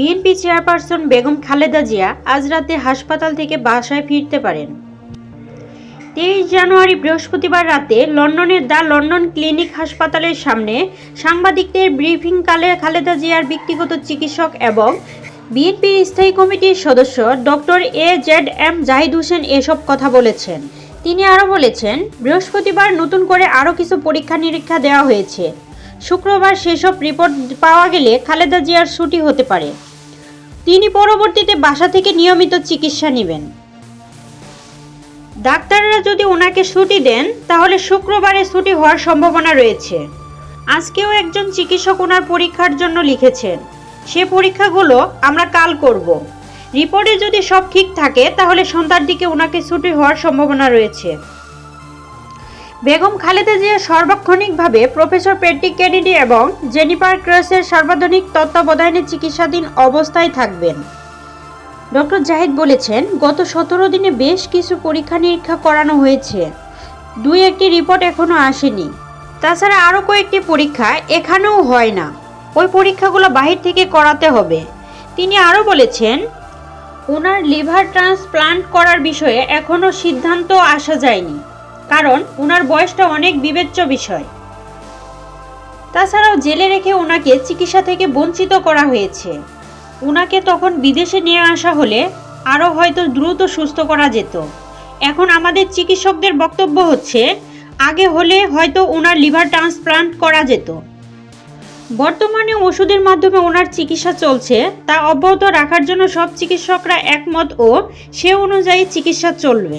BNP chairperson Begum Khaleda Zia আজ রাতে হাসপাতাল থেকে বাসায় ফিরতে পারেন। তেইশ জানুয়ারি বৃহস্পতিবার রাতে লন্ডনের দ্য লন্ডন ক্লিনিক হাসপাতালের সামনে সাংবাদিকদের ব্রিফিংকালে খালেদা জিয়ার ব্যক্তিগত চিকিৎসক এবং বিএনপির স্থায়ী কমিটির সদস্য doctor A Z M Zahid Hossain এসব কথা বলেছেন। তিনি আরও বলেছেন, বৃহস্পতিবার নতুন করে আরও কিছু পরীক্ষা নিরীক্ষা দেওয়া হয়েছে। শুক্রবার সেসব রিপোর্ট পাওয়া গেলে খালেদা জিয়ার ছুটি হতে পারে। তিনি পরবর্তীতে বাসা থেকে নিয়মিত চিকিৎসা নেবেন। ডাক্তাররা যদি ওনাকে ছুটি দেন, তাহলে শুক্রবারে ছুটি হওয়ার সম্ভাবনা রয়েছে। আজকেও একজন চিকিৎসক ওনার পরীক্ষার জন্য লিখেছেন, সে পরীক্ষাগুলো আমরা কাল করব। রিপোর্টে যদি সব ঠিক থাকে, তাহলে সন্ধ্যার দিকে ওনাকে ছুটি হওয়ার সম্ভাবনা রয়েছে। বেগম খালেদা জিয়া সার্বক্ষণিকভাবে প্রফেসর পেট্রিক কেনেডি এবং জেনিফার ক্রসের সর্বাধুনিক তত্ত্বাবধানে চিকিৎসাধীন অবস্থায় থাকবেন। ডক্টর জাহিদ বলেছেন, গত সতেরো দিনে বেশ কিছু পরীক্ষা নিরীক্ষা করানো হয়েছে। দুই একটি রিপোর্ট এখনও আসেনি। তাছাড়া আরও কয়েকটি পরীক্ষা এখানেও হয় না। ওই পরীক্ষাগুলো বাহির থেকে করাতে হবে। তিনি আরও বলেছেন, ওনার লিভার ট্রান্সপ্লান্ট করার বিষয়ে এখনও সিদ্ধান্ত আসা যায়নি। কারণ ওনার বয়সটা অনেক বিবেচ্য বিষয়। তাছাড়াও জেলে রেখে ওনাকে চিকিৎসা থেকে বঞ্চিত করা হয়েছে। ওনাকে তখন বিদেশে নিয়ে আসা হলে আরও হয়তো দ্রুত সুস্থ করা যেত। এখন আমাদের চিকিৎসকদের বক্তব্য হচ্ছে, আগে হলে হয়তো ওনার লিভার ট্রান্সপ্লান্ট করা যেত। বর্তমানে ওষুধের মাধ্যমে ওনার চিকিৎসা চলছে, তা অব্যাহত রাখার জন্য সব চিকিৎসকরা একমত ও সে অনুযায়ী চিকিৎসা চলবে।